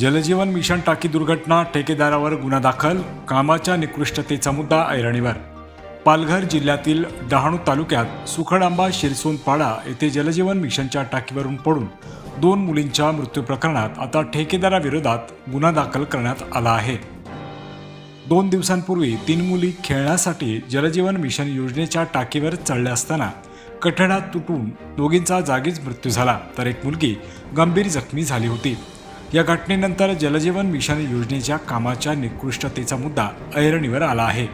जलजीवन mission टाकी दुर्घटना ठेकेदारावर गुन्हा दाखल कामाच्या निकृष्टतेचा मुद्दा ऐरणीवर. पालघर जिल्ह्यातील डहाणू तालुक्यात सुखडांबा शिरसोनपाडा येथे जलजीवन मिशनच्या टाकीवरून पडून दोन मुलींच्या मृत्यू प्रकरणात आता ठेकेदाराविरोधात गुन्हा दाखल करण्यात आला आहे. दोन दिवसांपूर्वी तीन मुली खेळण्यासाठी जलजीवन मिशन योजनेच्या टाकीवर चढल्या असताना कठड्यात तुटून दोघींचा जागीच मृत्यू झाला तर एक मुलगी गंभीर जखमी झाली होती. या घटनेनंतर जलजीवन मिशन योजनेच्या कामाच्या निकृष्टतेचा मुद्दा ऐरणीवर आला आहे.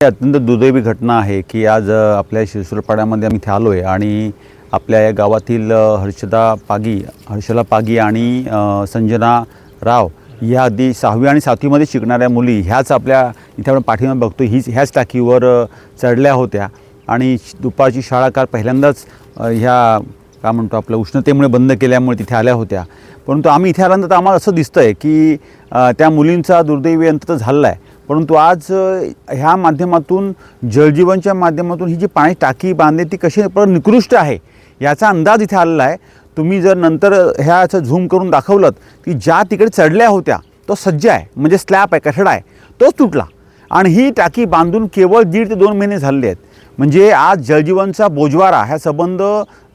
अत्यंत दुर्दैवी घटना आहे की आज आपल्या शिरसुरपाड्यामध्ये आम्ही इथे आलो आहे आणि आपल्या या गावातील हर्षदा पागी हर्षला पागी आणि संजना राव ह्या आधी सहावी आणि सातवीमध्ये शिकणाऱ्या मुली ह्याच आपल्या इथे आपण पाठीमागे बघतो हीच ह्याच टाकीवर चढल्या होत्या आणि दुपारची शाळा काल पहिल्यांदाच ह्या काय म्हणतो आपलं उष्णतेमुळे बंद केल्यामुळे तिथे आल्या होत्या. परंतु आम्ही इथे आल्यानंतर आम्हाला असं दिसतं आहे की त्या मुलींचा दुर्दैवी अंत तर झालेला आहे परंतु आज ह्या माध्यमातून जलजीवनच्या माध्यमातून ही जी पाणी टाकी बांधली ती कशी पण निकृष्ट आहे याचा अंदाज इथे आलेला आहे. तुम्ही जर नंतर ह्याचं झूम करून दाखवलं की ज्या तिकडे चढल्या होत्या तो सज्ज आहे म्हणजे स्लॅब आहे कठडा आहे तोच तुटला. आणि ही टाकी बांधून केवळ दीड ते दोन महिने झालेले आहेत. म्हणजे आज जलजीवनचा बोजवारा ह्या संबंध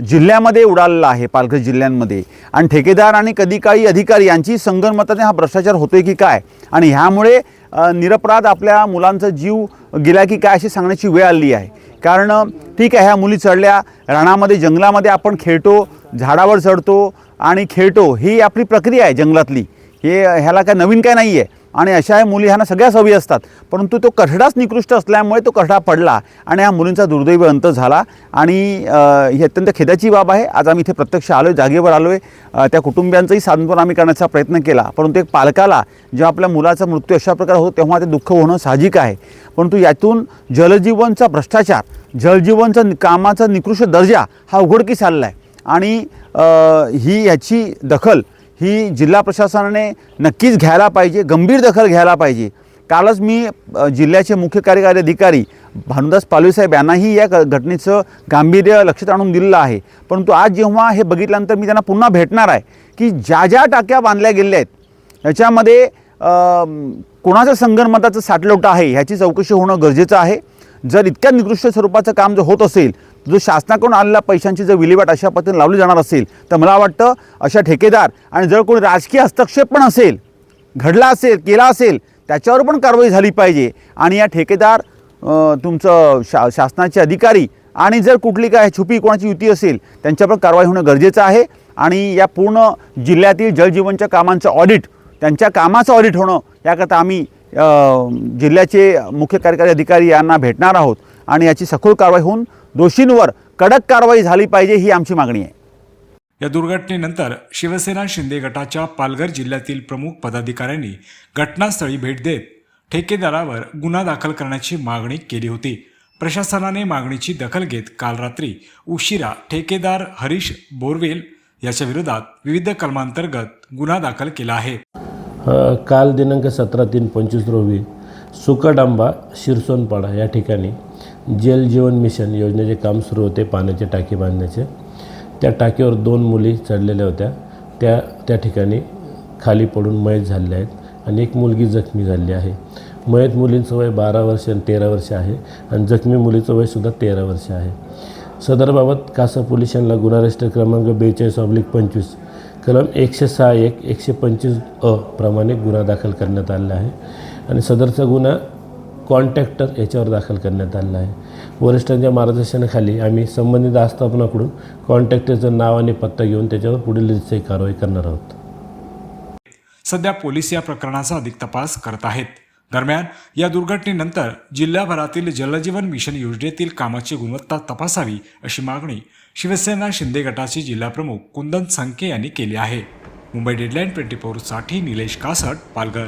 जिल्ह्यामध्ये उडालेला आहे पालघर जिल्ह्यांमध्ये. आणि ठेकेदार आणि कधी काही अधिकारी यांची संगनमताने हा भ्रष्टाचार होतोय की काय? आणि ह्यामुळे निरपराध आपल्या मुलांचा जीव गेला की काय अशी सांगण्याची वेळ आली आहे. कारण ठीक आहे ह्या मुली चढल्या रानामध्ये जंगलामध्ये आपण खेळतो झाडावर चढतो आणि खेळतो. ही आपली प्रक्रिया आहे जंगलातली. हे ह्याला काय नवीन काय नाही आहे आणि अशा या मुली ह्यांना सगळ्या सवयी असतात. परंतु तो कठडाच निकृष्ट असल्यामुळे तो कठडा पडला आणि हा मुलींचा दुर्दैवी अंत झाला. आणि ही अत्यंत खेदाची बाब आहे. आज आम्ही इथे प्रत्यक्ष आलो आहे जागेवर आलो आहे त्या कुटुंबियांचंही सांत्वन आम्ही करण्याचा प्रयत्न केला. परंतु एक पालकाला जेव्हा आपल्या मुलाचा मृत्यू अशा प्रकारे होतो तेव्हा ते दुःख होणं साहजिक आहे. परंतु यातून जलजीवनचा भ्रष्टाचार जलजीवनचा कामाचा निकृष्ट दर्जा हा उघडकीस आलेला आहे. आणि ही ह्याची दखल ही जिल्हा प्रशासनाने नक्कीच घ्यायला पाहिजे गंभीर दखल घ्यायला पाहिजे. कालच मी जिल्ह्याचे मुख्य कार्यकारी अधिकारी भानुदास पालवीसाहेब यांनाही या घटनेचं गांभीर्य लक्षात आणून दिलेलं आहे. परंतु आज जेव्हा हे बघितल्यानंतर मी त्यांना पुन्हा भेटणार आहे की ज्या ज्या टाक्या बांधल्या गेल्या आहेत याच्यामध्ये कोणाचं संगणमताचं साठलोट आहे ह्याची चौकशी होणं गरजेचं आहे. जर इतक्या निकृष्ट स्वरूपाचं काम जर होत असेल जो शासनाकडून आलेल्या पैशांची जर विल्हेवाट अशा पद्धतीने लावली जाणार असेल तर मला वाटतं अशा ठेकेदार आणि जर कोणी राजकीय हस्तक्षेप पण असेल घडला असेल केला असेल त्याच्यावर पण कारवाई झाली पाहिजे. आणि या ठेकेदार तुमचं शा शासनाचे अधिकारी आणि जर कुठली काय छुपी कोणाची युती असेल त्यांच्यावर कारवाई होणं गरजेचं आहे. आणि या पूर्ण जिल्ह्यातील जलजीवनच्या कामांचं ऑडिट त्यांच्या कामाचं ऑडिट होणं याकरता आम्ही जिल्ह्याचे मुख्य कार्यकारी अधिकारी यांना भेटणार आहोत. आणि याची सखोल कारवाई होऊन दोषींवर कडक कारवाई झाली पाहिजे ही आमची मागणी आहे. या दुर्घटनेनंतर शिवसेना शिंदे गटाच्या पालघर जिल्ह्यातील प्रमुख पदाधिकाऱ्यांनी घटनास्थळी भेट देत ठेकेदारावर गुन्हा दाखल करण्याची मागणी केली होती. प्रशासनाने मागणीची दखल घेत काल रात्री उशिरा ठेकेदार हरीश बोरवेल याच्या विरोधात विविध कलमांतर्गत गुन्हा दाखल केला आहे. काल दिनांक सतरा तीन पंचवीस रोजी सुकडांबा शिरसोनपाडा या ठिकाणी जल जीवन मिशन योजनेचे काम सुरू होते पाण्याचे टाकी बांधण्याचे. त्या टाकीवर दोन मुली चढलेल्या होत्या. त्या त्या ठिकाणी खाली पडून मयत झालेल्या आहेत आणि एक मुलगी जखमी झालेली आहे. मयत मुलींचं वय बारा वर्ष आणि तेरा वर्ष आहे आणि जखमी मुलीचं वयसुद्धा तेरा वर्ष आहे. सदरबाबत कासा पोलिसांना गुन्हा रजिस्टर क्रमांक बेचाळीस ऑब्लिक पंचवीस कलम एकशे सहा एक एकशे पंचवीस अ प्रमाणे गुन्हा दाखल करण्यात आलेला आहे. आणि सदरचा गुन्हा कॉन्टॅक्टर याच्यावर दाखल करण्यात आलेला आहे. वरिष्ठांच्या मार्गदर्शनाखाली आम्ही संबंधित आस्थापनाकडून कॉन्टॅक्टरचं नाव आणि पत्ता घेऊन त्याच्यावर पुढील रीतची कारवाई करणार आहोत. सध्या पोलीस या प्रकरणाचा अधिक तपास करत आहेत. दरम्यान या दुर्घटनेनंतर जिल्ह्याभरातील जलजीवन मिशन योजनेतील कामाची गुणवत्ता तपासावी अशी मागणी शिवसेना शिंदे गटाचे जिल्हाप्रमुख कुंदन संके यांनी केली आहे. मुंबई डेडलाईन ट्वेंटी फोरसाठी निलेश कासट पालघर.